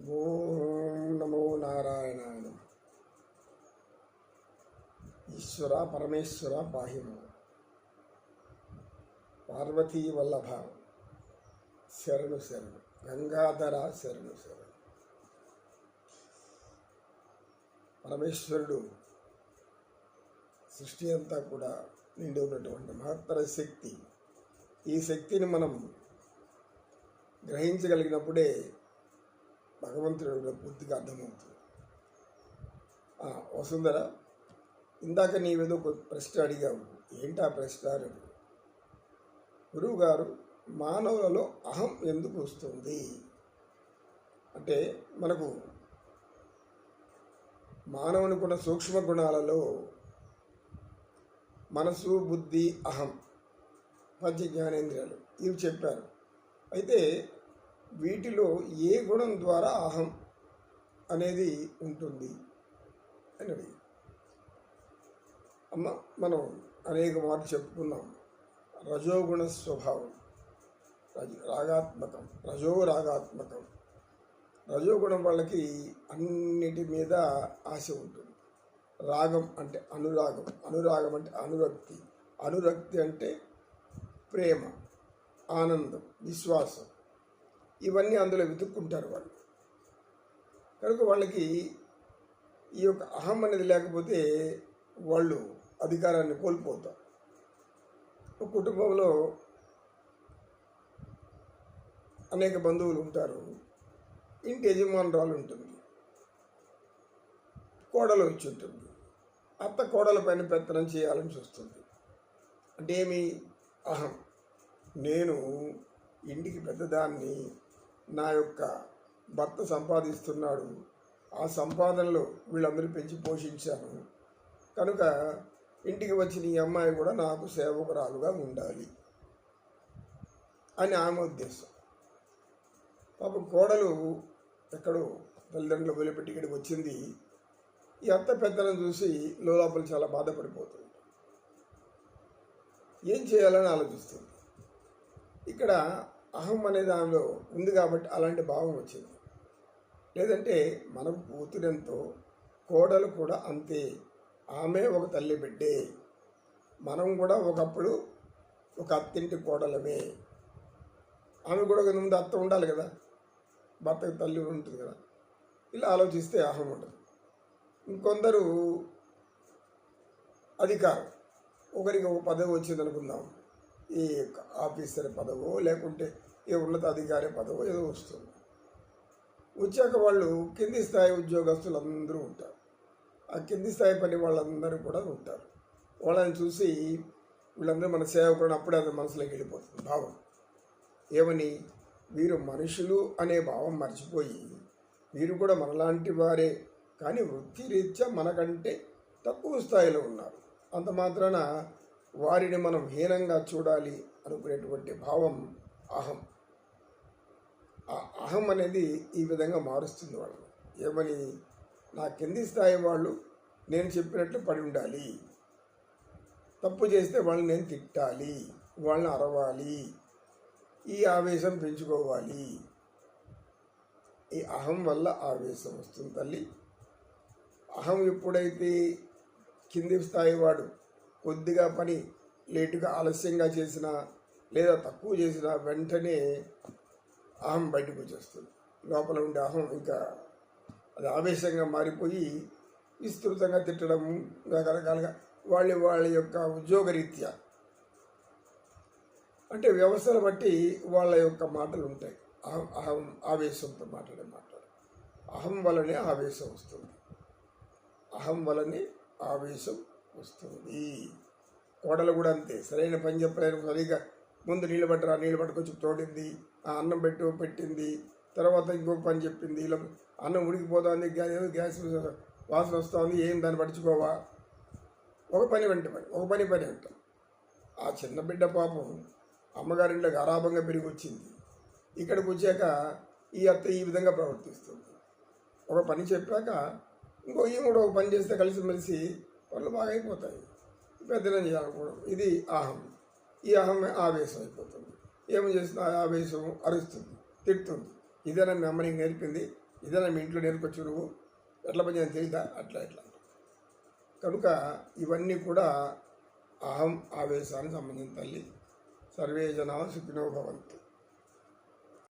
ఓం నమో నారాయణ ఈశ్వర పరమేశ్వర బాహ్యము పార్వతీ వల్లభ శరణు శరణు. గంగాధర శరణు శరణు. పరమేశ్వరుడు సృష్టి అంతా కూడా నిండి ఉన్నటువంటి మహత్తర శక్తి. ఈ శక్తిని మనం గ్రహించగలిగినప్పుడే భగవంతుడు పూర్తిగా అర్థమవుతుంది. వసుంధర ఇందాక నీవేదో ఒక ప్రశ్న అడిగావు. ఏంటి ఆ ప్రశ్న అని గురువు గారు మానవులలో అహం ఎందుకు వస్తుంది? అంటే మనకు మానవునికున్న సూక్ష్మ గుణాలలో మనసు బుద్ధి అహం పంచ జ్ఞానేంద్రియాలు ఇవి చెప్పారు. అయితే వీటిలో ఏ గుణం ద్వారా అహం అనేది ఉంటుంది అని అమ్మ మనం అనేక మార్లు చెప్పుకున్నాం. రజోగుణ స్వభావం రజ రాగాత్మకం రజో రాగాత్మకం రజోగుణం వాళ్ళకి అన్నిటి మీద ఆశ ఉంటుంది. రాగం అంటే అనురాగం అనురాగం అంటే అనురక్తి అనురక్తి అంటే ప్రేమ ఆనందం విశ్వాసం. ఇవన్నీ అందులో వెతుక్కుంటారు వాళ్ళు. కనుక వాళ్ళకి ఈ యొక్క అహం అనేది లేకపోతే వాళ్ళు అధికారాన్ని కోల్పోతారు. ఒక కుటుంబంలో అనేక బంధువులు ఉంటారు. ఇంటి యజమానురాలు ఉంటుంది. కోడలు వచ్చి ఉంటుంది. అత్త కోడల పైన పెత్తనం చేయాలని చూస్తుంది. అంటే ఏమి? అహం. నేను ఇంటికి పెద్దదాన్ని నా యొక్క భర్త సంపాదిస్తున్నాడు. ఆ సంపాదనలో వీళ్ళందరూ పెంచి పోషించాను. కనుక ఇంటికి వచ్చిన ఈ అమ్మాయి కూడా నాకు సేవకురాలుగా ఉండాలి అని ఆమె ఉద్దేశం. పాపం కోడలు ఎక్కడో తల్లిదండ్రులు వదిలిపెట్టి ఇక్కడికి వచ్చింది. ఈ అత్త పెద్దలను చూసి లోపల చాలా బాధపడిపోతుంది. ఏం చేయాలని ఆలోచిస్తుంది? ఇక్కడ అహం అనేది దానిలో ఉంది కాబట్టి అలాంటి భావం వచ్చింది. లేదంటే మనకు కూతురెంతో కోడలు కూడా అంతే. ఆమె ఒక తల్లి బిడ్డే. మనం కూడా ఒకప్పుడు ఒక అత్తింటి కోడలమే. ఆమె కూడా ఒక ముందు అత్త ఉండాలి కదా. భర్తకు తల్లి ఉంటుంది కదా. ఇలా ఆలోచిస్తే అహం ఉంటుంది ఇంకొందరు అధికారం. ఒకరికి ఒక పదవి వచ్చింది అనుకుందాం ఈ ఆఫీసర్ పదవో లేకుంటే ఏ ఉన్నతాధికారి పదవో ఏదో వస్తుంది. వచ్చాక వాళ్ళు కింది స్థాయి ఉద్యోగస్తులు అందరూ ఉంటారు. ఆ కింది స్థాయి పని వాళ్ళందరూ కూడా ఉంటారు. వాళ్ళని చూసి వీళ్ళందరూ మన సేవకుడు అప్పుడే అది మనసులోకి వెళ్ళిపోతుంది. భావం. ఏమని? వీరు మనుషులు అనే భావం మర్చిపోయి వీరు కూడా మనలాంటి వారే కానీ వృత్తిరీత్యా మనకంటే తక్కువ స్థాయిలో ఉన్నారు. అంత మాత్రాన వారిని మనం హీనంగా చూడాలి అనుకునేటువంటి భావం అహం. ఆ అహం అనేది ఈ విధంగా మారుస్తుంది వాళ్ళు ఏమని? నా కింది స్థాయి వాళ్ళు నేను చెప్పినట్లు పడి ఉండాలి. తప్పు చేస్తే వాళ్ళని నేను తిట్టాలి. వాళ్ళని అరవాలి. ఈ ఆవేశం పెంచుకోవాలి. ఈ అహం వల్ల ఆవేశం వస్తుంది తల్లి. అహం ఎప్పుడైతే కింది స్థాయి వాడు కొద్దిగా పని లేటుగా ఆలస్యంగా చేసినా లేదా తక్కువ చేసినా వెంటనే అహం బయటకు వచ్చేస్తుంది. లోపల ఉండే అహం ఇంకా అది ఆవేశంగా మారిపోయి విస్తృతంగా తిట్టడం రకరకాలుగా వాళ్ళ వాళ్ళ యొక్క ఉద్యోగరీత్యా. అంటే వ్యవస్థను బట్టి వాళ్ళ యొక్క మాటలు ఉంటాయి. అహం అహం ఆవేశంతో మాట్లాడే మాటలు. అహం వలనే ఆవేశం వస్తుంది. అహం వలనే ఆవేశం వస్తుంది. కోడలు కూడా అంతే. సరైన పని చెప్పలేరు సరిగా ముందు నీళ్ళు పట్టరా నీళ్ళు పట్టుకొచ్చి తోడింది ఆ అన్నం పెట్టు పెట్టింది. తర్వాత ఇంకొక పని చెప్పింది. ఇలా అన్నం ఉడికిపోతుంది గ్యాస్ ఏదో గ్యాస్ వాసన వస్తుంది ఏం దాన్ని పడుచుకోవా ఒక పని వెంట పని ఒక పని పని అంట ఆ చిన్న బిడ్డ పాపం అమ్మగారింట్లో గారాభంగా పెరిగి వచ్చింది ఇక్కడికి వచ్చాక ఈ అత్త ఈ విధంగా ప్రవర్తిస్తుంది. ఒక పని చెప్పాక ఇంకో ఈ కూడా ఒక పని చేస్తే కలిసిమెలిసి పనులు బాగా అయిపోతాయి పెద్దలను చేయకపోవడం ఇది అహం. ఈ అహం ఆవేశం అయిపోతుంది ఏమి చేసిన ఆ ఆవేశం అరుస్తుంది తిడుతుంది. ఇదేనా మీ అమ్మ నీకు నేర్పింది? ఇదేనా మీ ఇంట్లో నేర్కొచ్చు నువ్వు? ఎట్లా పని చేయాలని తెలియదా అట్లా ఇట్లా. కనుక ఇవన్నీ కూడా అహం ఆవేశానికి సంబంధించిన తల్లి. సర్వే జనా సుఖినో భవంతు.